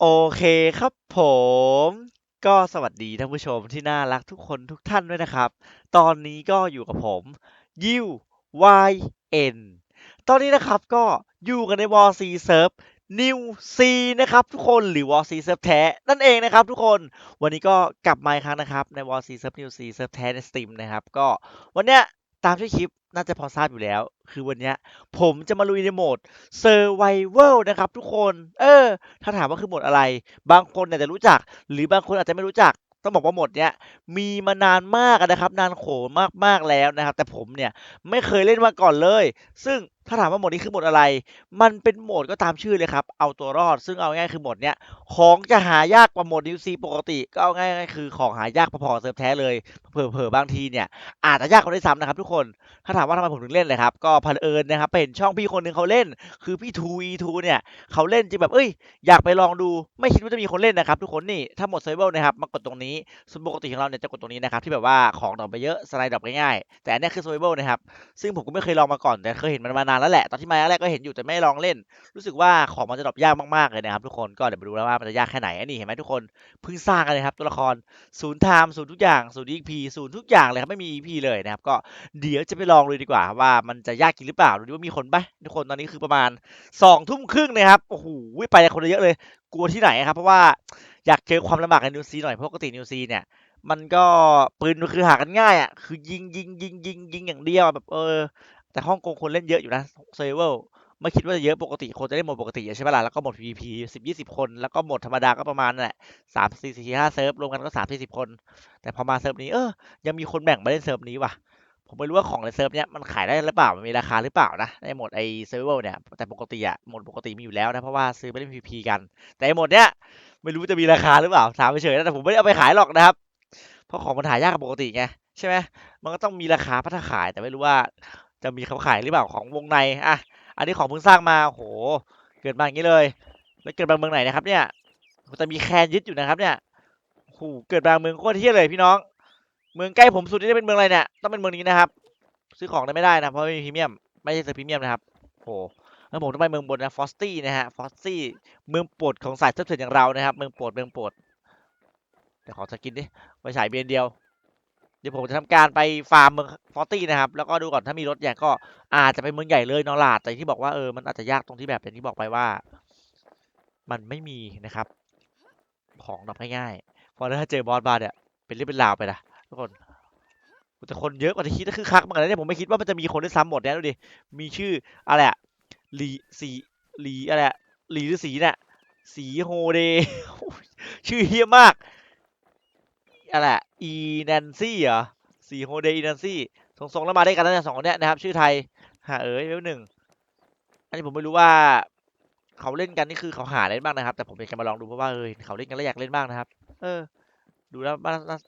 โอเคครับผม ก็สวัสดีท่านผู้ชมที่น่ารักทุกคนทุกท่านด้วยนะครับ ตอนนี้ก็อยู่กับผมยิว Y N ตอนนี้นะครับก็อยู่กันใน War C Serve New C นะครับทุกคนหรือ War C Serve แท้นั่นเองนะครับทุกคนวันนี้ก็กลับมาอีกครั้งนะครับใน War C Serve New C Serve แท้ใน Steam นะครับก็วันเนี้ยตามที่คลิป น่าจะพอทราบอยู่แล้ว คือวันนี้ผมจะมาลุยในโหมด Survival นะครับทุกคน เออ ถ้าถามว่าคือโหมดอะไร บางคนอาจจะรู้จัก หรือบางคนอาจจะไม่รู้จัก ต้องบอกว่าโหมดเนี้ยมีมานานมากนะครับ นานโขมากๆแล้วนะครับ แต่ผมเนี่ยไม่เคยเล่นมาก่อนเลย ซึ่ง ถ้าถามว่าโหมดนี้คือโหมดอะไร มันเป็นโหมดก็ตามชื่อเลยครับ เอาตัวรอด ซึ่งเอาง่ายๆคือโหมดเนี้ย ของจะหายากกว่าโหมดนิวซีปกติ ก็เอาง่ายๆคือของหายากพอๆเซิร์ฟแท้เลย เผลอๆบางทีเนี่ยอาจจะยากกว่าด้วยซ้ำนะครับทุกคน ถ้าถามว่าทำไมผมถึงเล่นเลยครับ ก็พันเอิญนะครับไปเห็นช่องพี่คนหนึ่งเขาเล่น คือพี่ทูอีทูเนี่ยเขาเล่นจริงแบบเอ้ย อยากไปลองดู ไม่คิดว่าจะมีคนเล่นนะครับทุกคนนี่ ถ้าหมดเซเบิลนะครับมากดตรงนี้ ส่วนปกติของเราเนี่ยจะกดตรงนี้นะครับที่แบบว่าของดรอปไปเยอะสไลด์ดรอปง่ายๆแต่อันนี้คือเซเบิลนะครับซึ่งผมก็ไม่เคยลองมาก่อนแต่เคยเห็นมันมานานแล้วแหละ ตอนที่มาแรกก็เห็นอยู่แต่ไม่ลองเล่น รู้สึกว่าของมันจะดรอปยากมากๆเลยนะครับทุกคนก็เดี๋ยวมาดูแล้วว่ามันจะยากแค่ไหนอันนี้เห็นไหมทุกคนเพิ่งสร้างกันเลยครับตัวละครศูนย์ไทม์ศูนย์ทุกอย่างศูนย์ EP ศูนย์ทุกอย่างเลยครับไม่มี EP เลยนะครับก็เดี๋ยวจะไปลองเลยดีกว่า ว่ามันจะยากจริงหรือเปล่าดูดิว่ามีคนปะทุกคนตอนนี้คือประมาณสองทุ่มครึ่งนะครับโอ้โหไปคนเยอะเลย กลัวที่ไหนครับเพราะว่าอยากเจอความลำบากในนิวซีหน่อยเพราะปกตินิวซีเนี่ยมันก็ปืนคือหากันง่ายอะคือยิงยิงยิงยิงยิงอย่างเดียวแบบเออ แต่ฮ่องกงคนเล่นเยอะอยู่นะเซเวลไม่คิดว่าจะเยอะปกติคนจะเล่นหมดปกติใช่ไหมล่ะแล้วก็หมด PVP สิบยี่สิบคน แล้วก็หมดธรรมดาก็ประมาณนั่นแหละสามสี่สี่ห้าเซิร์ฟรวมกันก็สามสี่สิบคน แต่พอมาเซิร์ฟนี้เออยังมีคนแบ่งมาเล่นเซิร์ฟนี้ว่ะผมไม่รู้ว่าของในเซิร์ฟเนี้ยมันขายได้หรือเปล่ามันมีราคาหรือเปล่านะในหมดไอเซิร์ฟเวอร์เนี่ยแต่ปกติอะหมดปกติมีอยู่แล้วนะเพราะว่าซื้อไปเล่น PVP กัน แต่ไอหมดเนี้ยไม่รู้จะมีราคาหรือเปล่าถามไปเฉยๆนะแต่ผมไม่ได้เอาไปขายหรอกนะครับเพราะของมันหายากกว่าปกติไงใช่ไหมมันก็ต้องมีราคาพัฒขายแต่ไม่รู้ว่า จะมีเขาขายหรือเปล่าของวงในอะอันนี้ของเพิ่งสร้างมาโหเกิดมาอย่างนี้เลย แล้วเกิดมาเมืองไหนนะครับ เนี่ยมันจะมีแคนยึดอยู่นะครับ เนี่ยโหเกิดมาเมืองโคตรเที่ยเลยพี่น้อง เมืองใกล้ผมสุดนี่จะเป็นเมืองอะไรเนี่ยต้องเป็นเมืองนี้นะครับ ซื้อของได้ไม่ได้นะเพราะไม่มีพรีเมียม ไม่ใช่เซอร์พรีเมียมนะครับโหแล้วผมต้องไปเมืองบนนะฟอสตี้นะฮะฟอสตี้เมืองโปรดของสายเซิร์ฟเถื่อนอย่างเรานะครับ เมืองโปรดเมืองโปรดเดี๋ยวขอสกินดิไปฉายเบียนเดียว ดี๋ยวผมจะทำการไปฟาร์มเมืองฟอสตี้นะครับ แล้วก็ดูก่อนถ้ามีรถใหญ่ก็อาจจะไปเมืองใหญ่เลยนอลาดแต่ที่บอกว่าเออมันอาจจะยากตรงที่แบบอย่างที่บอกไปว่า มันไม่มีนะครับ ของดรอปง่ายๆพอถ้าเจอบอสบาร์เนี่ยเป็นเรื่องเป็นราวไปนะทุกคนแต่คนเยอะกว่าที่คิดก็คือคักเหมือนกันเนี่ยผมไม่คิดว่ามันจะมีคนได้ซ้ำหมดเนี่ยดูดิมีชื่ออะไรอะลีสีลีอะไรอะลีหรือสีเนี่ยสีโฮเดชื่อเฮี้ยมาก อะไรอะอีแนนซี่เหรอสีโฮเดอีแนนซี่ทรงๆแล้วมาได้กันแล้วเนี่ยสองคนเนี้ยนะครับ ชื่อไทยหาเอ๋ยเวลหนึ่งอันนี้ผมไม่รู้ว่า เขาเล่นกันนี่คือเขาหาเล่นบ้างนะครับ แต่ผมอยากจะมาลองดูเพราะว่าเออเขาเล่นกันแล้วอยากเล่นบ้างนะครับ เออ ดูแล้ว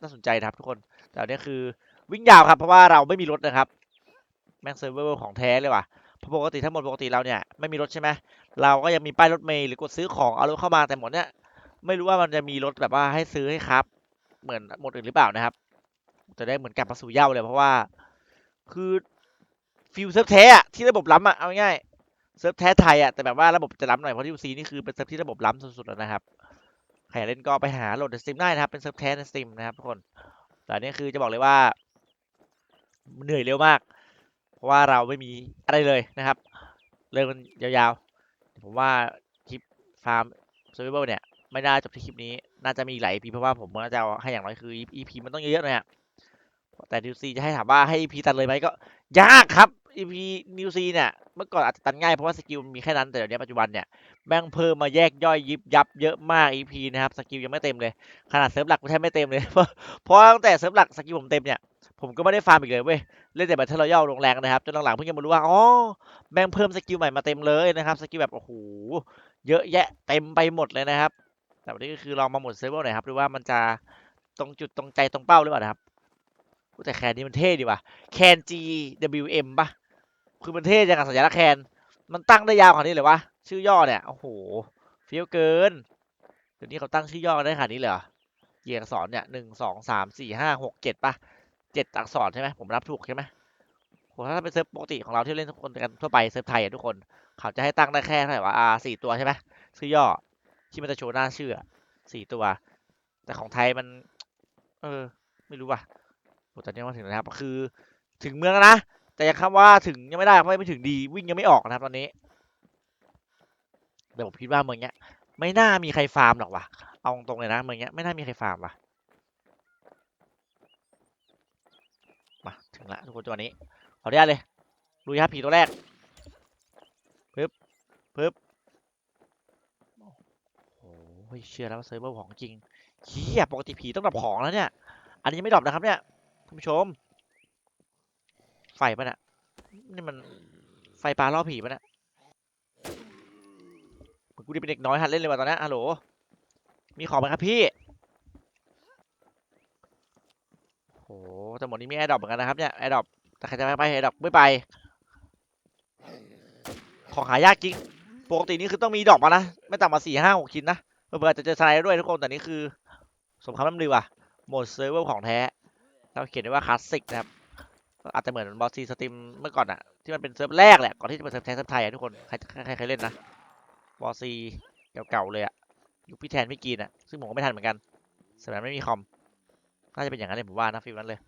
น่าสนใจนะครับ ทุกคน แต่อันนี้คือวิ่งยาวครับ เพราะว่าเราไม่มีรถนะครับแม็กเซิร์ฟเวอร์ของแท้เลยว่ะเพราะปกติทั้งหมดปกติเราเนี่ยไม่มีรถใช่ไหมเราก็ยังมีป้ายรถเมล์หรือกดซื้อของเอารถเข้ามาแต่หมดเนี่ยไม่รู้ว่ามันจะมีรถแบบว่าให้ซื้อให้ครับ เหมือนหมดอื่นหรือเปล่านะครับ จะได้เหมือนกลับมาสู่เย้าเลยเพราะว่า คือฟิลเซิร์ฟแท้อะที่ระบบล้ำอะเอาง่ายเซิร์ฟแท้ไทยอะแต่แบบว่าระบบจะล้ำหน่อยเพราะที่ซีนี่คือเป็นเซิร์ฟที่ระบบล้ำสุดๆแล้วนะครับใครเล่นก็ไปหาโหลดในสตรีมได้นะครับ เป็นเซิร์ฟแท้ในสตรีมนะครับทุกคนแต่นนี้คือจะบอกเลยว่า เหนื่อยเร็วมาก เพราะว่าเราไม่มีอะไรเลยนะครับเรื่องมันยาวๆผมว่าคลิปฟาร์มเซอร์ไ a เเนี่ย ไม่น่าจบที่คลิปนี้ น่าจะมีหลาย EP เพราะว่าผมน่าจะให้อย่างน้อยคือ EP มันต้องเยอะๆน่อยอะแต่นิวซีจะให้ถามว่าให้ EP ตัดเลยไหมก็ ยากครับ EP นิวซีเนี่ยเมื่อก่อนอาจจะตัดง่ายเพราะว่าสกิลมันมีแค่นั้นแต่เดี๋ยวนี้ปัจจุบันเนี่ยแม่งเพิ่มมาแยกย่อยยิบยับเยอะมาก EP นะครับสกิลยังไม่เต็มเลย ขนาดเซิร์ฟหลักกูแทบไม่เต็มเลยเพราะตั้งแต่เซิร์ฟหลักสกิลผมเต็มเนี่ยผมก็ไม่ได้ฟาร์มอีกเลยเว้ย เล่นแต่ Battle Royale ลงแรงนะครับ จนหลังๆเพิ่งจะมารู้ว่า อ๋อ แม่งเพิ่มสกิลใหม่มาเต็มเลยนะครับ สกิลแบบ โอ้โห เยอะแยะเต็มไปหมดเลยนะครับ แต่วันนี้ก็คือลองมาหมดเซิร์ฟเวอร์หน่อยครับดูว่ามันจะตรงจุดตรงใจตรงเป้าหรือเปล่านะครับแต่แคนนี้มันเท่ดีว่ะแคน GWM ป่ะ คือมันเท่จังอะสัญลักษณ์แคน มันตั้งได้ยาวขนาดนี้เลยวะ ชื่อย่อเนี่ย โอ้โหเฟี้ยวเกิน เดี๋ยวนี้เขาตั้งชื่อย่อได้ขนาดนี้เลยเหรอเกียร์อักษรเนี่ยหนึ่งสองสามสี่ห้าหกเจ็ดป่ะเจ็ดอักษรใช่ไหมผมรับถูกใช่ไหมโหถ้าเป็นเซิร์ฟปกติของเราที่เล่นทุกคนกันทั่วไปเซิร์ฟไทยทุกคน เขาจะให้ตั้งได้แค่เท่าไหร่วะอ่าสี่ตัวใช่ไหมชื่อย่อ ที่มันจะโชว์หน้าชื่อสี่ตัว แต่ของไทยมัน เออ ไม่รู้ว่ะโอ้ตอนนี้มาถึงแล้วนะครับ คือ ถึงเมืองแล้วนะ แต่ยังคำว่าถึงยังไม่ได้เพราะไม่ถึงดีวิ่งยังไม่ออกนะครับ ตอนนี้แต่ผมคิดว่าเมืองเนี้ย ไม่น่ามีใครฟาร์มหรอกว่ะ เอาตรงเลยนะเมืองเนี้ยไม่น่ามีใครฟาร์มว่ะมาถึงละทุกคนตัวนี้ขออนุญาตเลยลุยครับผีตัวแรกปึ๊บปึ๊บ อ้ยเชื่อแล้วว่าเซิร์ฟเวอร์ของจริงเฮียปกติผีต้องดรอปของแล้วเนี่ย อันนี้ยังไม่ดรอปนะครับเนี่ยท่านผู้ชม ไฟปะเนี่ยนี่มันไฟปลาล่อผีปะเนี่ยเหมือนกูได้เป็นเด็กน้อยหัดเล่นเลยว่ะตอนนี้ฮัลโหล มีของไหมครับพี่โหแต่หมดนี้มีแอร์ดรอปเหมือนกันนะครับเนี่ยแอร์ดรอปแต่ใครจะไปไปแอร์ดรอปไม่ไป ของหายากจริง ปกตินี่คือต้องมีดอกมานะ ไม่ต่ำกว่าสี่ห้าหกชิ้นนะ เพื่อๆจะเจอสไนด์ด้วยทุกคนแต่นี่คือ สมคำล่ำลือว่ะโหมดเซิร์ฟเวอร์ของแท้เราเขียนไว้ว่าคลาสสิกนะครับอาจจะเหมือนบอสซีสตรีมเมื่อก่อนอะที่มันเป็นเซิร์ฟแรกแหละก่อนที่จะเป็นเซิร์ฟแท้เซิร์ฟไทยอะทุกคนใครใครใครเคยเล่นนะบอสซีเก่าๆเลยอะยุคพี่แทนพี่กีนอะซึ่งผมก็ไม่ทันเหมือนกันสมัยไม่มีคอมน่าจะเป็นอย่างนั้นเลยผมว่านะฟิลนั้นเลย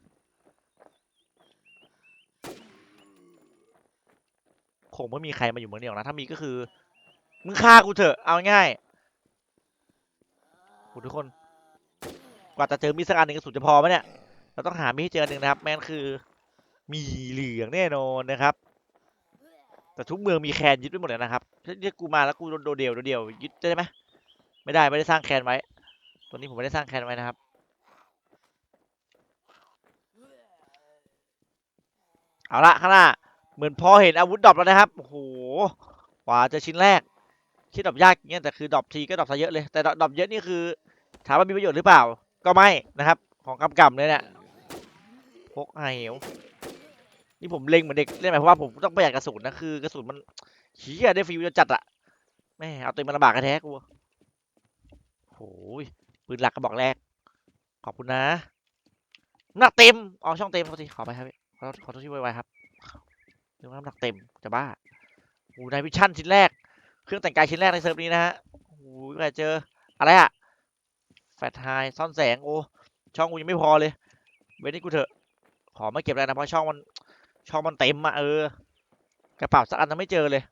คงไม่มีใครมาอยู่เมืองนี้หรอกนะถ้ามีก็คือมึงฆ่ากูเถอะเอาง่าย โหทุกคน กว่าจะเจอมีดสักอันหนึ่งกระสุนจะพอไหมเนี่ย เราต้องหามีดให้เจอหนึ่งนะครับ แม่นคือ มีเหลืองแน่นอนนะครับ แต่ทุกเมืองมีแคนยึดไว้หมดเลยนะครับถ้าเรียกกูมาแล้วกูโดนโดเดียวโดเดียวยึดได้ไหมไม่ได้ไม่ได้สร้างแคนไว้ ตัวนี้ผมไม่ได้สร้างแคนไว้นะครับเอาละข้างหน้าเหมือนพอเห็นอาวุธดรอปแล้วนะครับโอ้โหกว่าจะชิ้นแรก ที่ดรอปยากอย่างเงี้ยแต่คือดรอปทีก็ดรอปซะเยอะเลยแต่ดรอปเยอะนี่คือ ถามว่ามีประโยชน์หรือเปล่า ก็ไม่นะครับ ของกำกำเลยเนี่ยพกไอเหวนี่ผมเล็งเหมือนเด็กเล่นไหมเพราะว่าผมต้องประหยัดกระสุนนะคือกระสุนมันเฮียได้ฟิวจะจัดอะแม่เอาตัวเองมาลำบากกันแท้กูโอ้ยปืนหลักกระบอกแรก ขอบคุณนะหนักเต็มอ๋อช่องเต็มขอทีขอไปครับขอโทษที่ไวๆครับเรื่องน้ำหนักเต็มจะบ้าโอ้ในวิชั่นชิ้นแรก เครื่องแต่งกายชิ้นแรกในเซิร์ฟนี้นะฮะโอ้ยใครเจอ อะไรอะแฟลชไฮซ่อนแสงโอ้ช่องกูยังไม่พอเลยเว้นให้กูเถอะ ขอไม่เก็บอะไรนะเพราะช่องมันช่องมันเต็มอะเออกระเป๋าสักอันยังไม่เจอเลย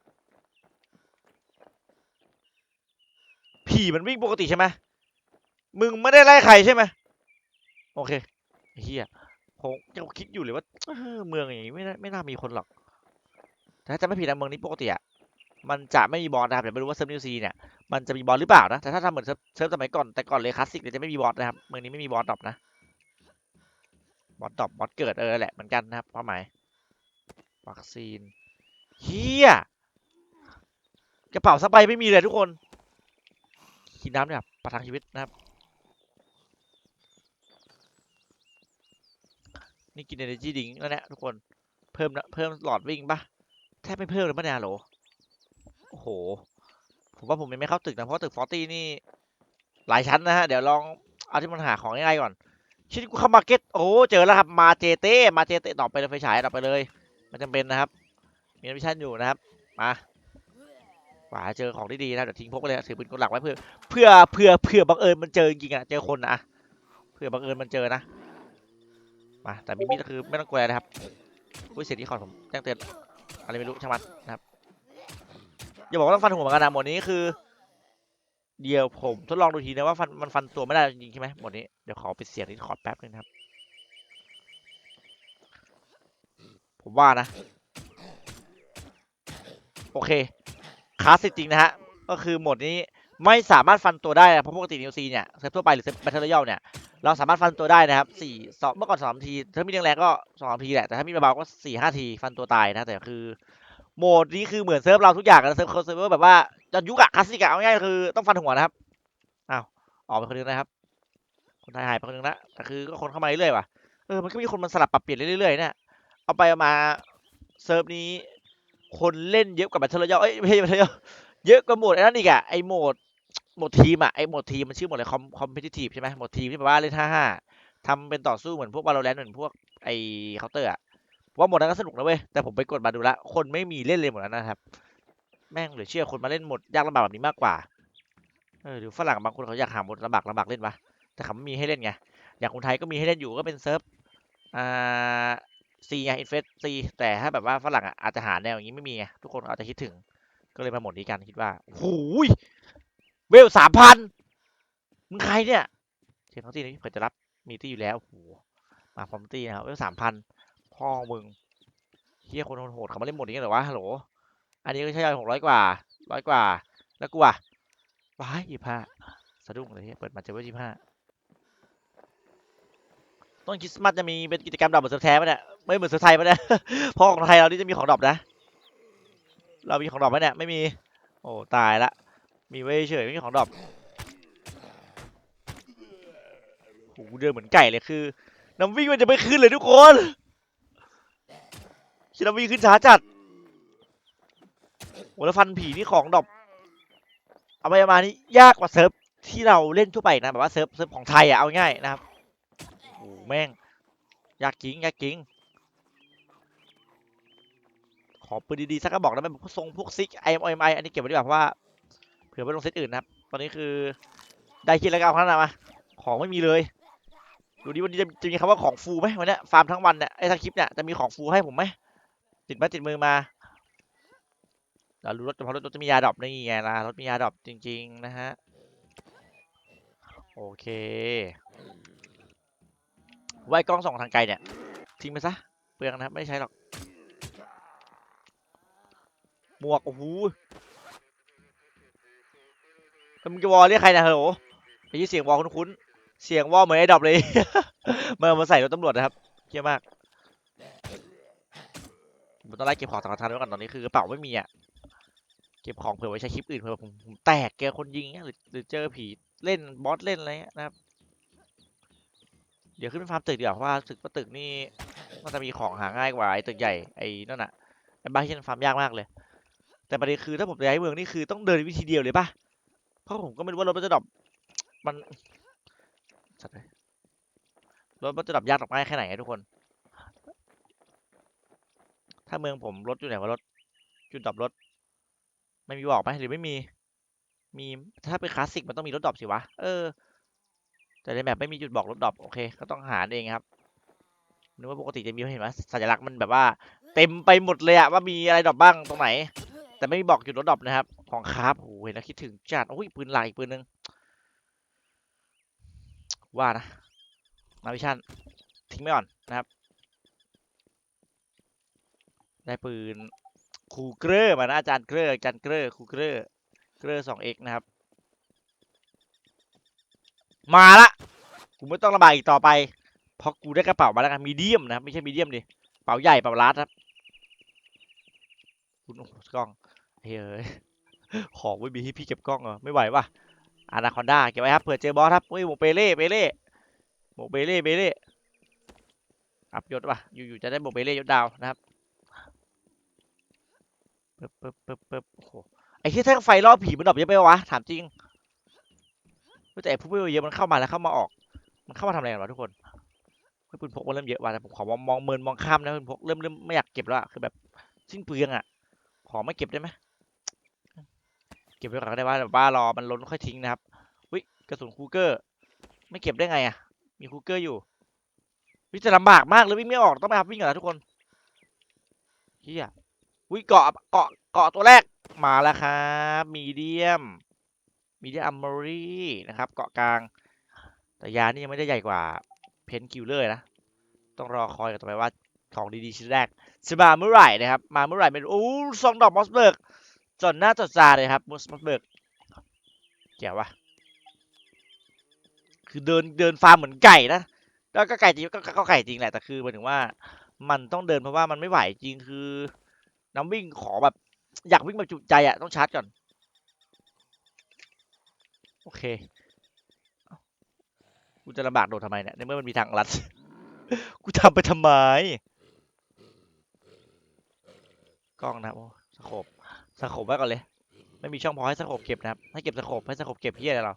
ผีมันวิ่งปกติใช่ไหมมึงไม่ได้ไล่ใครใช่ไหมโอเคเฮียผมยังคิดอยู่เลยว่าเมืองอย่างนี้ไม่ไม่น่ามีคนหรอกแต่ถ้าจะไม่ผิดนะเมืองนี้ปกติอะ มันจะไม่มีบอสนะครับแต่ไม่รู้ว่าเซิร์ฟนิวซีเนี่ยมันจะมีบอสหรือเปล่านะแต่ถ้าทำเหมือนเซิร์ฟสมัยก่อนแต่ก่อนเลยคลาสสิกเนี่ยจะไม่มีบอสนะครับเมืองนี้ไม่มีบอสดรอปนะบอสดรอปบอสเกิดเออแหละเหมือนกันนะครับความหมายวัคซีนเฮียกระเป๋าสบายไม่มีเลยทุกคนกินน้ำเนี่ยประทังชีวิตนะครับ นี่กิน energy drink แล้วเนี่ยทุกคนเพิ่มนะเพิ่มหลอดวิ่งปะแทบไม่เพิ่มเลยปะเนี่ยโหล โอ้โห ผมว่าผมยังไม่เข้าตึกนะ เพราะตึกฟอร์ตี้นี่ หลายชั้นนะฮะ เดี๋ยวลองเอาที่มันหาของง่ายๆก่อน ชิ้นกูเข้ามาเก็ต โอ้เจอแล้วครับ มาเจเต้ มาเจเต้ตอบไปเลยไฟฉายตอบไปเลย มันจำเป็นนะครับ มีมิชชั่นอยู่นะครับ มาหว่าเจอของที่ดีนะเดี๋ยวทิ้งพกไปเลยถือเป็นคนหลักไว้เพื่อ เพื่อเพื่อเพื่อบังเอิญมันเจอจริงๆอะเจอคนนะเพื่อบังเอิญมันเจอนะ มาแต่มิมิก็คือไม่ต้องกลัวนะครับอุ้ยเสียงที่คอนผมแจ้งเตือนอะไรไม่รู้ช่างมันนะครับ อย่าบอกว่าต้องฟันหัวเหมือนกันนะหมดนี้คือ เดี๋ยวผมทดลองดูทีนะว่าฟันมันฟันตัวไม่ได้จริงใช่ไหมหมดนี้เดี๋ยวขอไปเสียงที่คอร์ดแป๊บนึงครับ ผมว่านะ โอเคคลาสสิกจริงนะฮะ ก็คือหมดนี้ไม่สามารถฟันตัวได้นะเพราะปกตินิวซีเนี่ยเซฟทั่วไปหรือเซฟแบทเทิลยัลเนี่ยเราสามารถฟันตัวได้นะครับสี่สองเมื่อก่อนสองทีถ้ามีแรงๆก็สองทีแหละแต่ถ้ามีเบาๆก็สี่ห้าทีฟันตัวตายนะแต่คือ โหมดนี้คือเหมือนเซิร์ฟเราทุกอย่างนะเซิร์ฟเซิร์ฟแบบว่าจนยุคอะคลาสสิกอะเอาง่ายคือต้องฟันหัวนะครับอ้าวออกไปคนนึงนะครับ คนไทยหายไปคนนึงละแต่คือก็คนเข้ามาเรื่อยๆว่ะเออมันก็มีคนมันสลับปรับเปลี่ยนเรื่อยๆเนี่ยเอาไปเอามาเซิร์ฟนี้คนเล่นเยอะกว่าแบทเทิลยัลเอ้ยไม่ใช่แบทเทิลยัลเยอะกว่าโหมดไอ้นั่นอีกอะไอโหมดโหมดทีมอะไอโหมดทีมมันชื่อโหมดอะไรคอมคอมเพติทีฟใช่ไหมโหมดทีมที่แบบว่าเล่นห้าห้าทำเป็นต่อสู้เหมือนพวกบาโลแรนเหมือนพวกไอเคาน์เตอร์อะ ว่าหมดนั้นก็สนุกนะเว้ยแต่ผมไปกดมาดูละคนไม่มีเล่นเลยหมดนั้นนะครับ แม่งเหลือเชื่อคนมาเล่นหมดยากลำบากแบบนี้มากกว่าเออหรือฝรั่งบางคนเขาอยากหาหมดลำบากลำบากเล่นปะแต่เขาไม่มีให้เล่นไงอย่างคนไทยก็มีให้เล่นอยู่ก็เป็นเซิร์ฟอ่าซีไงอินเฟสซีแต่ถ้าแบบว่าฝรั่งอะอาจจะหาแนวอย่างนี้ไม่มีไงทุกคนอาจจะคิดถึง ก็เลยมาหมดนี้กันคิดว่าโอ้โหยเวลสามพันมึงใครเนี่ยเช็คเขาตีนี้เผื่อจะรับมีตีอยู่แล้วโอ้โหมาพร้อมตีนะครับเวลสามพัน พ่อมึงเฮียคนโหดเขามาเล่นหมดนี้กันเหรอวะฮัลโหลอันนี้ก็ใช้ยอดหกร้อยกว่าร้อยกว่า แล้วกูอะว้ายยี่ห้าสะดุ้งเลยเหี้ยเปิดมาเจอว่ายี่ห้าต้นคริสต์มาสจะมีเป็นกิจกรรมดอปเหมือนเซิร์ฟแท้ไหมเนี่ยไม่เหมือนเซิร์ฟไทยไหมเนี่ยพราะของไทยเรานี่จะมีของดอปนะ เรามีของดอปไหมเนี่ยไม่มีโอ้ตายละมีไว้เฉยไม่มีของดอปโหเดินเหมือนไก่เลยคือน้ำวิ่งมันจะไม่ขึ้นเลยทุกคน คิน้ำวิ่งขึ้นช้าจัดโหแล้วฟันผีนี่ของดอปเอาไปมานี่ยากกว่าเซิร์ฟที่เราเล่นทั่วไปนะแบบว่าเซิร์ฟเซิร์ฟของไทยอะเอาง่ายนะครับโอ้แม่งยากจริงยากจริงขอปืนดีๆสักกระบอกนะเป็นพวกทรงพวกซิกไอเอ็มไออันนี้เก็บไว้ดีกว่าเพราะว่าเผื่อไปลงเซตอื่นนะครับ ตอนนี้คือได้คิดแล้วก็เอาข้างหน้ามา ของไม่มีเลยดูดิวันนี้จะจะมีคำว่าของฟูไหมวันนี้ฟาร์มทั้งวันเนี่ยไอ้ทั้งคลิปเนี่ยจะมีของฟูให้ผมไหม ติดไม้ติดมือมาเรารู้รถเพราะรถจะมียาดรอปนี่ไงล่ะรถมียาดรอปจริง ๆ นะฮะ โอเค ไว้กล้องส่องทางไกลเนี่ยทิ้งไปซะ เปลืองนะไม่ใช้หรอก หมวก โอ้โหแล้วมึงจะวอลเรียกใครนะฮัลโหลไอ้ยี่เสียงวอลคุ้นๆ เสียงวอลเหมือนไอ้ดรอปเลย เมาเอมาใส่รถตำรวจนะครับเยี่ยมาก ผมต้องไล่เก็บของสังฆทานไว้ก่อนตอนนี้คือกระเป๋าไม่มีอะเก็บของเผื่อไว้ใช้คลิปอื่นเผื่อผมผมแตกเจอคนยิงเงี้ยหรือหรือเจอผีเล่นบอสเล่นอะไรเงี้ยนะครับ เดี๋ยวขึ้นไปฟาร์มตึกดีกว่าเพราะว่าตึกว่าตึกนี่มันจะมีของหาง่ายกว่าไอ้ตึกใหญ่ไอ้นั่นน่ะไอ้บ้านที่มันฟาร์มยากมากเลย แต่ประเด็นคือถ้าผมย้ายเมืองนี่คือต้องเดินวิธีเดียวเลยป่ะเพราะผมก็ไม่รู้ว่ารถมันจะดรอปมันสัตว์รถมันจะดรอปยากดรอปง่ายแค่ไหนอะทุกคน ถ้าเมืองผมรถอยู่ไหนวะรถ จุดดรอปรถ ไม่มีบอกไหมหรือไม่มี มี ถ้าเป็นคลาสสิกมันต้องมีรถดรอปสิวะ เออ แต่ในแบบไม่มีจุดบอกรถดรอปโอเค ก็ต้องหาเองครับนึกว่าปกติจะมีเห็นไหมสัญลักษณ์มันแบบว่า เต็มไปหมดเลยอะว่ามีอะไรดรอปบ้างตรงไหน แต่ไม่มีบอกจุดรถดรอปนะครับ ของคราฟโอ้โหเห็นแล้วคิดถึงจัดโอ้ยปืนหลักอีกปืนหนึงว่านะนาวิชั่นทิ้งไม่ก่อนนะครับ ได้ปืนคูเกอร์มานะอาจารย์เกอร์อาจารย์เกอร์คูเกอร์เกอร์สองเอ็กนะครับ มาละกูไม่ต้องลำบากอีกต่อไปเพราะกูได้กระเป๋ามาแล้วกันมีเดียมนะครับไม่ใช่มีเดียมดิเป๋าใหญ่เป๋าลัดครับคุณโอ้กล้องเฮ้ยของไม่มีให้พี่เก็บกล้องเหรอไม่ไหวว่ะอนาคอนด้าเก็บไว้ครับเผื่อเจอบอสครับเฮ้ยหมเปเล่เปเล่หมเปเล่เปเล่อัพยศว่ะอยู่ๆจะได้หมเปเล่ยศดาวนะครับ ปึ๊บปึ๊บปึ๊บปึ๊บโอ้โหไอ้ที่ถ้าไฟรอบผีมันดรอปเยอะไปวะถามจริงแต่ไอ้ผู้ไม่เยอะมันเข้ามาแล้วเข้ามาออก มันเข้ามาทำอะไรกันวะทุกคนเฮ้ยปืนพกมันเริ่มเยอะว่ะแต่ผมขอมองเมินมองข้ามนะปืนพกเริ่มเริ่มไม่อยากเก็บแล้วอะคือแบบสิ้นเปลืองอะขอไม่เก็บได้ไหมเก็บไว้ก่อนก็ได้ว่าแบบว่ารอมันล้นค่อยทิ้งนะครับวิกระสุนคูเกอร์ ไม่เก็บได้ไงอะมีคูเกอร์อยู่วิจะลำบากมากเลยวิ่งไม่ออกต้องไปครับวิ่งก่อนนะทุกคนเฮีย อุ้ยเกาะเกาะเกาะตัวแรกมาแล้วครับมีเดียมมีเดียมอัมมอรี่นะครับเกาะกลาง แต่ยานี่ยังไม่ได้ใหญ่กว่าเพนคิวเลอร์นะ ต้องรอคอยกันต่อไปว่าของดีๆชิ้นแรกจะมาเมื่อไหร่นะครับ มาเมื่อไหร่ไม่รู้โอ้ซองดอกมอสเบิร์กจนหน้าจดจาเลยครับมอสเบิร์กเกี่ยววะคือเดินเดินฟาร์มเหมือนไก่นะแล้วก็ไก่จริงก็ก็ก็ไก่จริงแหละแต่คือหมายถึงว่า มันต้องเดินเพราะว่ามันไม่ไหวจริงคือ น้ำวิ่งขอแบบ อยากวิ่งแบบจุใจอะต้องชาร์จก่อน โอเคกูจะลำบากโดดทำไมเนี่ยในเมื่อมันมีทางลัด กูทำไปทำไม กล้องนะครับโอ้สโคบสโคบไว้ก่อนเลย ไม่มีช่องพอให้สโคบเก็บนะครับ ให้เก็บสโคบให้สโคบเก็บเพี้ยอะไรเรา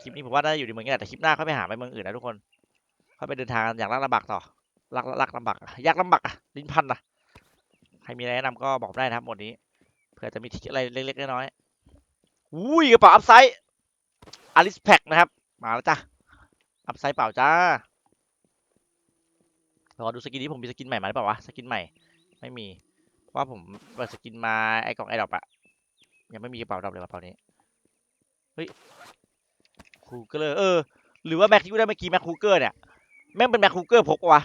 คลิปนี้ผมว่าได้อยู่ในเมืองนี้แหละแต่คลิปหน้าเขาไปหาไปเมืองอื่นนะทุกคนเขาไปเดินทางอย่างลากลำบากต่อลักลักลำบากยากลำบากอะ ลิ้นพันอะใครมีอะไรแนะนำก็บอกได้นะครับหมดนี้ เผื่อจะมีทิกอะไรเล็กๆน้อยอุ้ยกระเป๋าอัพไซด์อลิสแพ็กนะครับ มาแล้วจ้ะ อัพไซด์เปล่าจ้ารอดูสกินนี้ผมมีสกินใหม่มาหรือเปล่าวะ สกินใหม่ ไม่มีเพราะว่าผมเปิดสกินมาไอ้กล่องไอ้ดอปอะยังไม่มีกระเป๋าดอปเลยกระเป๋านี้ เฮ้ยคูเกอร์เออ หรือว่าแม็กที่กูได้เมื่อกี้แม็กคูเกอร์เนี่ย แม่งเป็นแม็กคูเกอร์พกวะ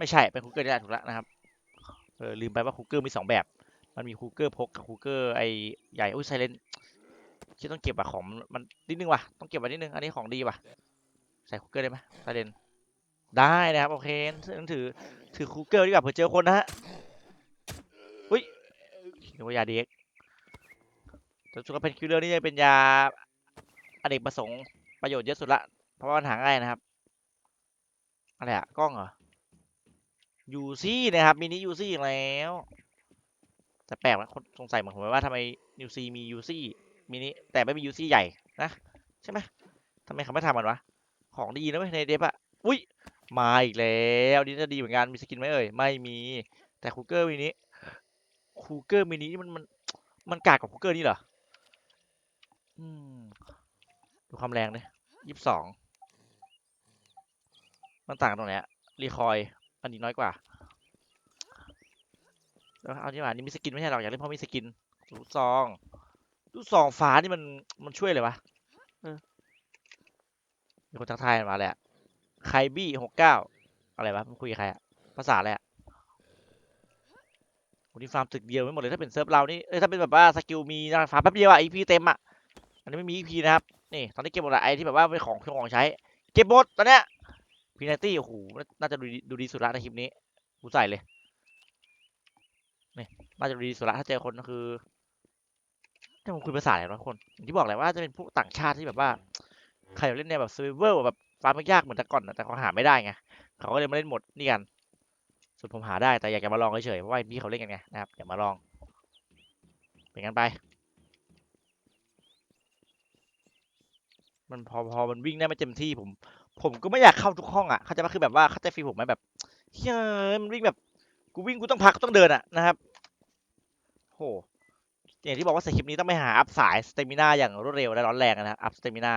ไม่ใช่เป็นคูเกอร์นี่แหละถูกแล้วนะครับเออลืมไปว่าคูเกอร์มีสองแบบ มันมีคูเกอร์พกกับคูเกอร์ไอใหญ่อุ้ยไซเลนคิดต้องเก็บอะของมันนิดนึงว่ะต้องเก็บไว้นิดนึงอันนี้ของดีว่ะใส่คูเกอร์ได้ไหมไซเลนได้นะครับโอเคงั้นถือถือคูเกอร์ดีกว่าเผื่อเจอคนนะฮะอุ้ยนึกว่ายาเด็กแต่สุขภาพคิวเลอร์นี่จะเป็นยาอเนกประสงค์ประโยชน์เยอะสุดละเพราะว่ามันหาง่ายนะครับอะไรอะกล้องเหรอ ยูซี่นะครับมินิยูซี่อีกแล้ว แต่แปลกนะคนสงสัยเหมือนผมว่าทำไมยูซีมียูซี่มินิแต่ไม่มียูซี่ใหญ่นะใช่ไหมทำไมเขาไม่ทำมันวะของดีนะเว้ยในเดฟอะอุ้ยมาอีกแล้วนี่จะดีเหมือนกันมีสกินไหมเอ่ยไม่มีแต่คูเกอร์มินิคูเกอร์มินินี่มันมันมันกากกว่าคูเกอร์นี่เหรออืมดูความแรงเลยยี่สิบสองมันต่างตรงไหนอะรีคอย อันนี้น้อยกว่าแล้วเอาที่มานี่มีสกินไม่ใช่หรอกอยากเล่นเพราะมีสกินลูกซองลูกซองฟ้านี่มันมันช่วยเลยวะเออมีคนทักทายมาเลยอะไคบี้หกเก้าอะไรวะมันคุยกับใครอะภาษาอะไรอะวันนี้ฟาร์มตึกเดียวไม่หมดเลยถ้าเป็นเซิร์ฟเรานี่เอ้ยถ้าเป็นแบบว่าสกิลมีนะฟาร์มแป๊บเดียวอะ EP เต็มอะอันนี้ไม่มี EP นะครับนี่ตอนนี้เก็บหมดละไอที่แบบว่าเป็นของของใช้ เก็บหมดตอนเนี้ย พีนาตี้โอ้โหน่าจะดูดีดูดีสุดละในคลิปนี้กูใส่เลยน่าจะดูดีสุดละถ้าเจอคนก็คือถ้าผมคุยภาษาอะไรวะคนอย่างที่บอกแหละว่าจะเป็นพวกต่างชาติที่แบบว่าใครอยาเล่นแนวแบบ survival แบบฟาร์มยากเหมือนแต่ก่อนแต่เขาหาไม่ได้ไงเขาก็เลยมาเล่นหมดนี่กันส่วนผมหาได้แต่อยากจะมาลองเฉยๆเพราะว่าพี่เขาเล่นกันไงนะครับอยากมาลองเป็นกันไป มันพอพอมันวิ่งได้ไม่เต็มที่ผม ผมก็ไม่อยากเข้าทุกห้องอะ เขาจะมาคือแบบว่าเขาใจฟีลผมไหมแบบเฮ้ยมันวิ่งแบบ กูวิ่งกูต้องพักต้องเดินอะนะครับ โหอย่างที่บอกว่าสคริปต์นี้ต้องไปหาอัพสายสเตมินาอย่างรวดเร็วและร้อนแรงอะนะอัพสเตมินา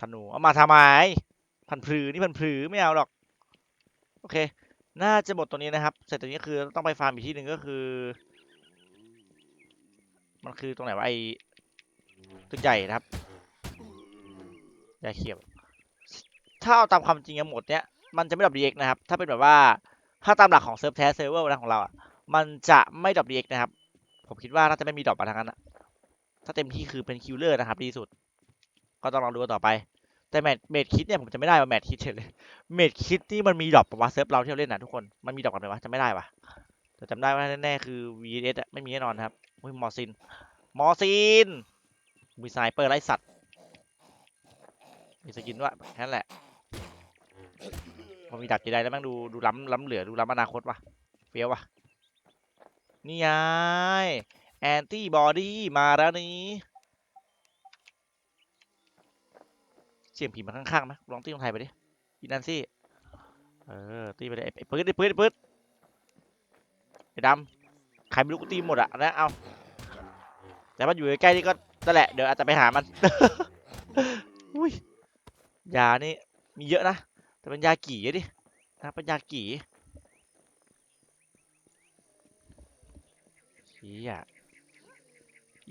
ธนูเอามาทำไมพันพลือนี่พันพลือไม่เอาหรอก โอเค น่าจะหมดตัวนี้นะครับ เสร็จตัวนี้คือต้องไปฟาร์มอีกที่หนึ่งก็คือ มันคือตรงไหนวะไอตึกใหญ่นะครับ ยาเขียว ถ้าเอาตามความจริงทั้งหมดเนี้ยมันจะไม่ดรอปดีเอ็กนะครับ ถ้าเป็นแบบว่าถ้าตามหลักของเซิร์ฟแท้เซิร์ฟเวอร์นะของเราอะมันจะไม่ดรอปดีเอ็กนะครับ ผมคิดว่าน่าจะไม่มีดรอปมาทางนั้นอะถ้าเต็มที่คือเป็นคิวเลอร์นะครับดีสุด ก็ต้องลองดูกันต่อไป แต่แมทเมดคิดเนี่ยผมจะไม่ได้ว่าแมทคิดเฉยเลยเมดคิดนี่มันมีดรอปปะวะเซิร์ฟเราที่เราเล่นนะทุกคนมันมีดรอปกันไหมวะจะไม่ได้วะแต่จำได้ว่าแน่ๆคือ VS อะไม่มีแน่นอนครับมอซินมอซินมีสไนเปอร์ไล่สัตว์ มีสกินด้วยแค่นั้นแหละพอมีดักจีได้แล้วแม่งดูดูล้ำล้ำเหลือดูล้ำอนาคตว่ะเฟี้ยวว่ะนี่ไงแอนตี้บอดี้มาแล้วนี่เสียงผีมาข้างๆไหมลองตีลองไทยไปดิอีนันซี่เออตีไปเลยไอ้ปื๊ดไอ้ปื๊ดไอ้ปื๊ดไอ้ดำใครไม่รู้กูตีหมดอะนะเอาแต่มันอยู่ใกล้ๆนี่ก็นั่นแหละเดี๋ยวอาจจะไปหามันอุ้ย ยานี่มีเยอะนะ แต่เป็นยากี่อะดินะเป็นยากี่เชี่ย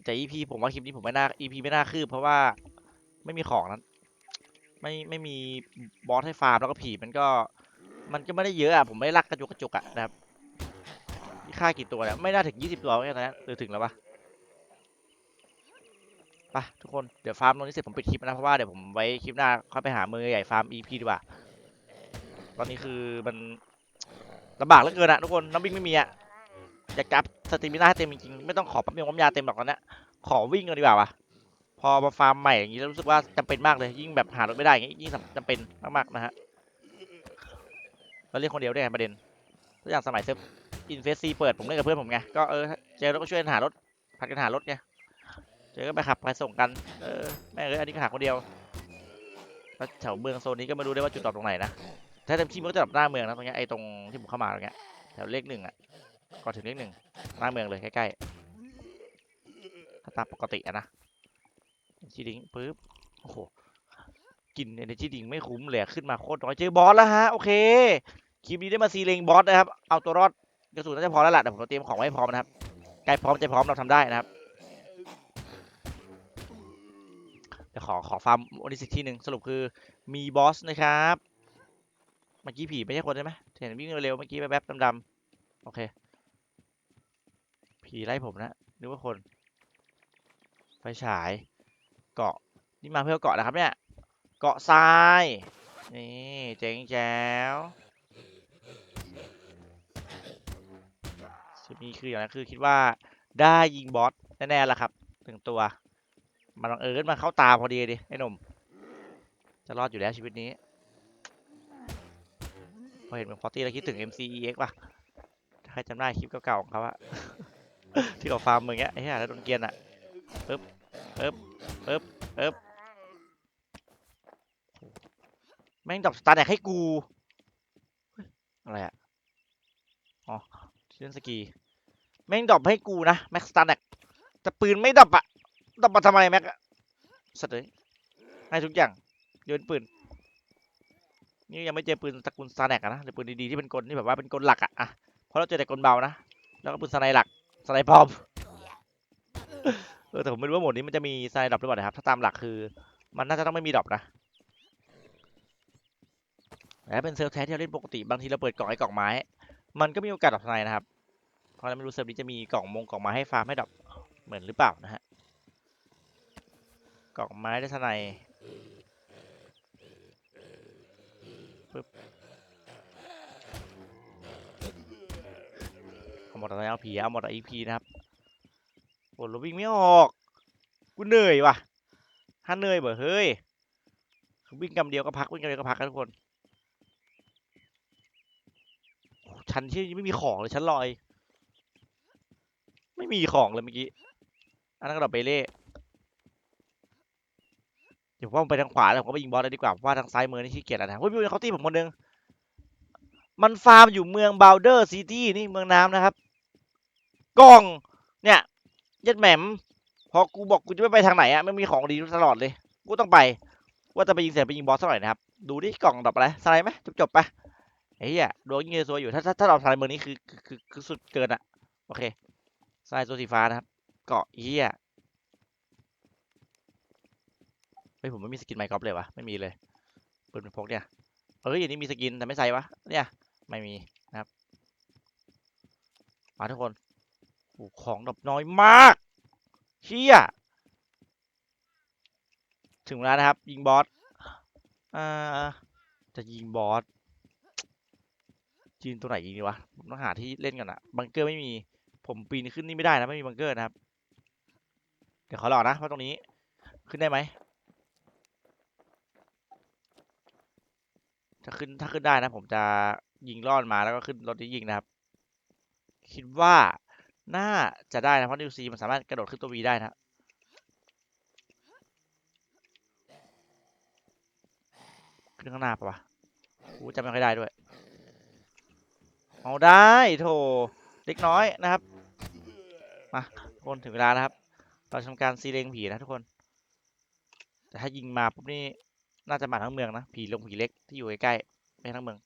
แต่ EP ผมว่าคลิปนี้ผมไม่น่า EP ไม่น่าคืบเพราะว่าไม่มีของนั้น ไม่ไม่มีบอสให้ฟาร์มแล้วก็ผีมันก็ มันก็ไม่ได้เยอะอะผมไม่ได้รักกระจุกกระจุกอะนะครับฆ่ากี่ตัวเนี่ยไม่น่าถึง20ตัวแค่นั้นหรือถึงแล้วปะ ไปทุกคนเดี๋ยวฟาร์มตรงนี้เสร็จผมปิดคลิปนะเพราะว่าเดี๋ยวผมไว้คลิปหน้าค่อยไปหามือใหญ่ฟาร์ม EP ดีกว่า ตอนนี้คือมันลำบากเหลือเกินอะทุกคนน้ำวิ่งไม่มีอะอยากจับสติมิน่าให้เต็มจริงๆไม่ต้องขอปั๊มยงปั๊มยาเต็มหรอกตอนนี้ขอวิ่งกันดีกว่าวะพอมาฟาร์มใหม่อย่างนี้แล้วรู้สึกว่าจำเป็นมากเลยยิ่งแบบหารถไม่ได้อย่างงี้ยิ่งจำเป็นมากๆนะฮะเราเล่นคนเดียวได้ไงประเด็นตัวอย่างสมัยเซิฟอินเฟสซีเปิดผมเล่นกับเพื่อนผมไงก็เออเจอแล้วก็ช่วยหารถผัดกันหารถไง เจอก็ไปขับไปส่งกัน เออ แม่เอ้ยอันนี้ก็หาคนเดียว แล้วแถวเมืองโซนนี้ก็ไม่รู้ได้ว่าจุดดรอปตรงไหนนะ ถ้าเต็มที่มันก็จะแบบหน้าเมืองนะตรงเนี้ยไอ้ตรงที่ผมเข้ามาตรงเนี้ยแถวเลขหนึ่งอะก่อนถึงเลขหนึ่งหน้าเมืองเลยใกล้ๆถ้าตามปกติอะนะจีดิงปึ๊บ โอ้โห กินเอเนจีดิงไม่คุ้มเลยขึ้นมาโคตรน้อยเจอบอสแล้วฮะ โอเค คลิปนี้ได้มาซีเลงบอสนะครับ เอาตัวรอดกระสุนน่าจะพอแล้วล่ะแต่ผมเตรียมของไว้พร้อมนะครับใกล้พร้อมใจพร้อมเราทำได้นะครับ เดี๋ยวขอขอฟาร์มโอนิสิกที่หนึ่งสรุปคือมีบอสนะครับ เมื่อกี้ผีไม่ใช่คนใช่ไหมเห็นวิ่งเร็วเมื่อกี้แป๊บๆดำๆโอเค ผีไล่ผมนะนึกว่าคน ไฟฉาย เกาะนี่มาเพื่อเกาะนะครับเนี่ย เกาะทราย นี่เจ๋งแจ๋วมีคืออย่างนั้นคือคิดว่าได้ยิงบอสแน่ๆแล้วครับถึงตัว มันบังเอิญมาเข้าตาพอดีดิไอ้หนุ่มจะรอดอยู่แล้วชีวิตนี้ พอเห็นเป็นฟอร์ตี้แล้วคิดถึง MCEX ป่ะใครจำได้คลิปเก่าๆของเขาอะที่เขาฟาร์มมึงเงี้ยไอ้หี้ยแล้วโดนเกียนอะปึ๊บปึ๊บปึ๊บปึ๊บแม่งดรอปสตาร์แดกให้กู อะไรอะอ๋อเล่นสกี แม่งดรอปให้กูนะแม็กสตาร์แดกแต่ปืนไม่ดรอปอะ ดรอปมาทำไมแม็กสัตว์เลยให้ทุกอย่างโยนปืน นี่ยังไม่เจอปืนตระกูลซาแนกอะนะหรือปืนดีๆที่เป็นกลที่แบบว่าเป็นกลหลักอะอะเพราะเราเจอแต่กลเบานะ แล้วก็ปืนสไนหลักสไนปลอมเออแต่ผมไม่รู้ว่าหมดนี้มันจะมีสไนดรอปหรือเปล่านะครับ ถ้าตามหลักคือ มันน่าจะต้องไม่มีดรอปนะแต่ถ้าเป็นเซิร์ฟแท้ที่เราเล่นปกติบางทีเราเปิดกล่องไอ้กล่องไม้ มันก็มีโอกาสดรอปสไนนะครับ เพราะเราไม่รู้เซิร์ฟนี้จะมีกล่องมงกล่องไม้ให้ฟาร์มให้ดรอปเหมือนหรือเปล่านะฮะ กล่องไม้ได้สไนเอาหมดแล้วผีเอาหมดอีพีนะครับโอ้เราวิ่งไม่ออกกูเหนื่อยว่ะถ้าเหนื่อยเบอเฮ้ยวิ่งกำเดียวก็พักวิ่งกำเดียวก็พักกันทุกคนชั้นที่ไม่มีของเลยชั้นลอย ไม่มีของเลยเมื่อกี้อันนั้นก็ดอกเบเล่ เดี๋ยวผมว่าผมไปทางขวาแล้วผมก็ไปยิงบอสเลยดีกว่าเพราะว่าทางซ้ายมือนี่ขี้เกียจแล้วนะเฮ้ยพี่เขาตีผมคนนึงมันฟาร์มอยู่เมืองบาวเดอร์ซิตี้นี่เมืองน้ำนะครับกล้องเนี่ยยัดแหม่มพอกูบอกกูจะไม่ไปทางไหนอะไม่มีของดีตลอดเลยกูต้องไป ว่าจะไปยิงเสร็จไปยิงบอสสักหน่อยนะครับดูดิกล่องดอปอะไรสไลด์ไหมจบจบไปไอ้เหี้ยดวงยิงเลยสวอยู่ถ้าถ้าถ้าดรอปสไลด์เมืองนี้คือคือคือสุดเกินอะโอเคสไลด์ตัวสีฟ้านะครับเกาะเหี้ยเฮ้ยผมไม่มีสกินไมค์กอล์ฟเลยวะไม่มีเลยปืนเป็นพกเนี่ยเฮ้ยอันนี้มีสกินแต่ไม่ใส่วะเนี่ยไม่มีนะครับมาทุกคนโอ้ของดรอปน้อยมากเชี่ยถึงแล้วนะครับ ยิงบอสอ่าจะยิงบอสจีนตัวไหนยิงดีวะผมต้องหาที่เล่นก่อนอะบังเกอร์ไม่มีผมปีนขึ้นนี่ไม่ได้นะไม่มีบังเกอร์นะครับ เดี๋ยวขอรอนะว่าะตรงนี้ขึ้นได้ไหม ถ้าขึ้นถ้าขึ้นได้นะ ผมจะยิงลอนมาแล้วก็ขึ้นรถที่ยิงนะครับ คิดว่าน่าจะได้นะเพราะนิวซีมันสามารถกระโดดขึ้นตัววีได้นะขึ้นข้างหน้าปะวะกูจำไม่ค่อยได้ด้วยเอาได้โถเล็กน้อยนะครับมาทุกคนถึงเวลานะครับ เราทำการซีเลงผีนะทุกคน แต่ถ้ายิงมาปุ๊บนี่ น่าจะมาทั้งเมืองนะผีลงผีเล็กที่อยู่ใกล้ๆไม่ทั้งเมือง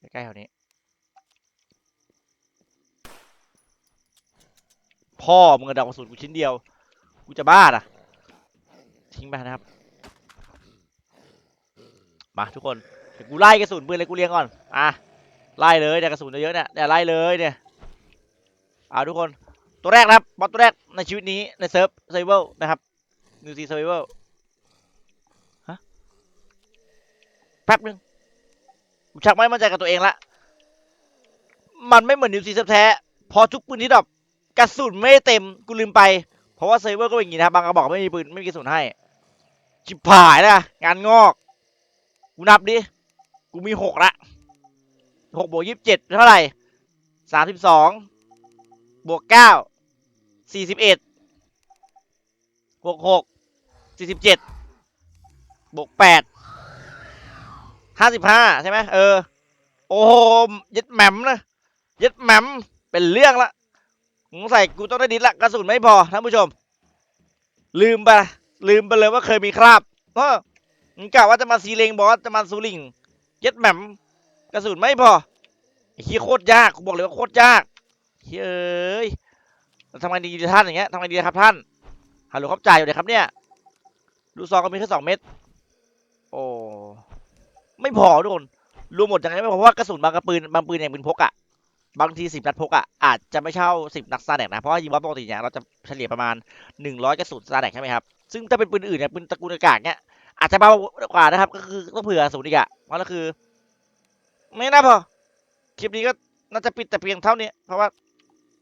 ใกล้ๆแถวนี้ พ่อมึงกระดากกระสุนกูชิ้นเดียวกูจะบ้าอะ ทิ้งไปนะครับ มาทุกคนเดี๋ยวกูไล่กระสุนปืนเลยกูเรียงก่อนอะไล่เลยเนี่ยกระสุนเยอะเนี่ยเนี่ยไล่เลยเนี่ยเอาทุกคนตัวแรกนะครับบอสตัวแรกในชีวิตนี้ในเซิร์ฟเซเบิลนะครับนิวซีเซเบิลฮะ แป๊บนึงกูชักไม่มั่นใจกับตัวเองละ มันไม่เหมือนนิวซีซิร์ฟแท้พอทุกปืนที่ดรอปกระสุนไม่เต็มกูลืมไป เพราะว่าเซิร์ฟเวอร์ก็เป็นอย่างนี้นะบบางกระบอกไม่มีปืนไม่มีกระสุนให้ จิบผายนะงานงอก กูนับดิ กูมีหกละหกบวกยี่สิบเจ็ดเท่าไหร่สามสิบสองบวกเก้าสี่สิบเอ็ดบวกหกสี่สิบเจ็ดบวกแปด ห้าสิบห้าใช่ไหมเออ โอ้โหยัดแหม่มนะยัดแหม่มเป็นเรื่องละสงสัยกูต้องได้ดิสละกระสุนไม่พอท่านผู้ชม ลืมไปลืมไปเลยว่าเคยมีคราบเออมึงกะว่าจะมาซีเลงบอสจะมาซูลิงย็ดแหม่มกระสุนไม่พอไอ้โคตรยากกูบอกเลยว่าโคตรยากเฮ้ยทำไงดีท่านอย่างเงี้ยทำไงดีครับท่านฮัลโหลครับจ่ายอยู่เลยครับเนี่ย ดูซองก็มีแค่สองเม็ดโอ้ ไม่พอทุกคนรวมหมดยังไงไม่พอเพราะว่ากระสุนบางกระปืนบางปืนอย่างปืนพกอะบางทีสิบนัดพกอะอาจจะไม่เช่าสิบนัดซาแดกนะเพราะว่ายิงบอสปกติเนี่ยเราจะเฉลี่ยประมาณหนึ่งร้อยกระสุนซาแดกใช่ไหมครับซึ่งถ้าเป็นปืนอื่นเนี่ยปืนตระกูลอากาศเนี่ยอาจจะเบากว่านะครับ ก็คือต้องเผื่อสูตรอีกอะเพราะก็คือ ไม่น่าพอคลิปนี้ก็น่าจะปิดแต่เพียงเท่านี้ เพราะว่า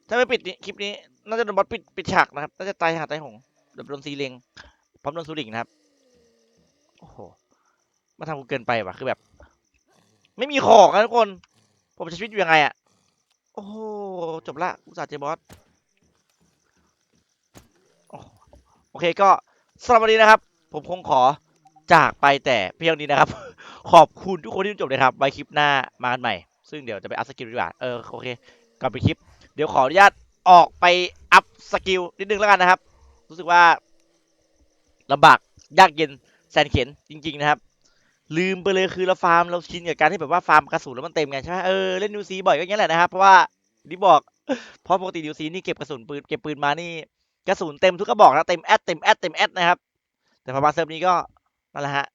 ถ้าไม่ปิดนี้คลิปนี้น่าจะโดนบอสปิดปิดฉากนะครับน่าจะตายหาตายหงโดนโดนซีเลงพร้อมโดนซูริงนะครับโอ้โห มาทำกูเกินไปว่ะคือแบบ ไม่มีของนะทุกคน ผมจะชีวิตอยู่ยังไงอะโอ้โหจบละอุตส่าห์เจอบอสโอเคก็สำหรับวันนี้นะครับ ผมคงขอจากไปแต่เพียงนี้นะครับ ขอบคุณทุกคนที่ดูจบเลยครับไว้คลิปหน้ามากันใหม่ ซึ่งเดี๋ยวจะไปอัพสกิลดีกว่าเออโอเคกลับไปคลิป เดี๋ยวขออนุญาตออกไปอัพสกิลนิดนึงแล้วกันนะครับ รู้สึกว่าลำบากยากเย็นแสนเข็นจริง ๆ นะครับ ลืมไปเลยคือเราฟาร์มเราชินกับการที่แบบว่าฟาร์มกระสุนแล้วมันเต็มไงใช่ไหมเออเล่นนิวซีบ่อยก็อย่างนี้แหละนะครับเพราะว่าที่บอกเพราะปกตินิวซีนี่เก็บกระสุนปืนเก็บปืนมานี่กระสุนเต็มทุกกระบอกนะเต็มแอดเต็มแอดเต็มแอดนะครับ แต่พอมาเซิร์ฟนี้ก็นั่นแหละฮะ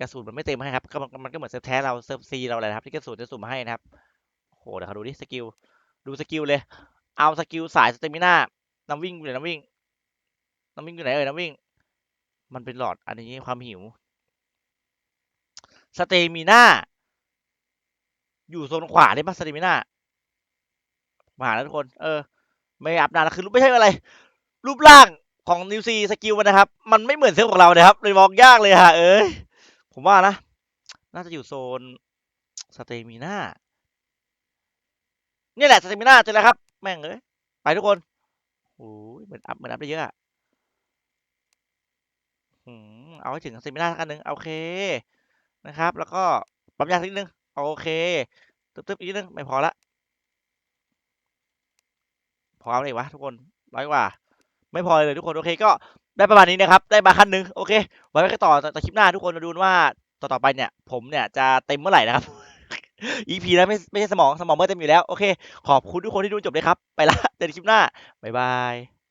กระสุนมันไม่เต็มให้ครับก็มันมันก็เหมือนเซิร์ฟแท้เราเซิร์ฟซีเราเละครับที่กระสุนจะสุ่มมาให้นะครับโหเดี๋ยวเขาดูดิสกิลดูสกิลเลย เอาสกิลสายสเตมิน่าน้ำวิ่งอยู่ไหนน้ำวิ่งน้ำวิ่งอยู่ไหนเอ่ยน้ำวิ่ง มันเป็นหลอดอันนี้ความหิว สเตมิน่าอยู่โซนขวาได้ปะสเตมิน่ามาหาแล้วทุกคน เออ ไม่อัพนานแล้วคือไม่ใช่อะไร รูปร่างของนิวซีสกิลมันนะครับ มันไม่เหมือนเซิร์ฟของเรานะครับเลยมองยากเลยฮะเอ้ยผมว่านะ น่าจะอยู่โซนสเตมิน่านี่แหละสเตมิน่าเจอแล้วครับ แม่งเอ้ยไปทุกคนโอ้ยเหมือนอัพเหมือนอัพได้เยอะอะอืมเอาให้ถึงสเตมิน่าสักอันหนึ่งโอเค นะครับ แล้วก็ปั๊มยาสักนิดนึงโอเคตึ๊บๆอีกนิดนึงไม่พอละพอเอาไรอีกวะทุกคนร้อยกว่า ไม่พอเลยทุกคนโอเคก็ได้ประมาณนี้นะครับ ได้มาขั้นหนึ่งโอเค ไว้ไว้ต่อต่อคลิปหน้าทุกคนมาดูว่าต่อต่อไปเนี่ย ผมเนี่ยจะเต็มเมื่อไหร่นะครับ EP แล้วไม่ไม่ใช่สมองสมองไม่เต็มอยู่แล้ว โอเค ขอบคุณทุกคนที่ดูจบเลยครับ ไปละเจอกันคลิปหน้า บ๊ายบาย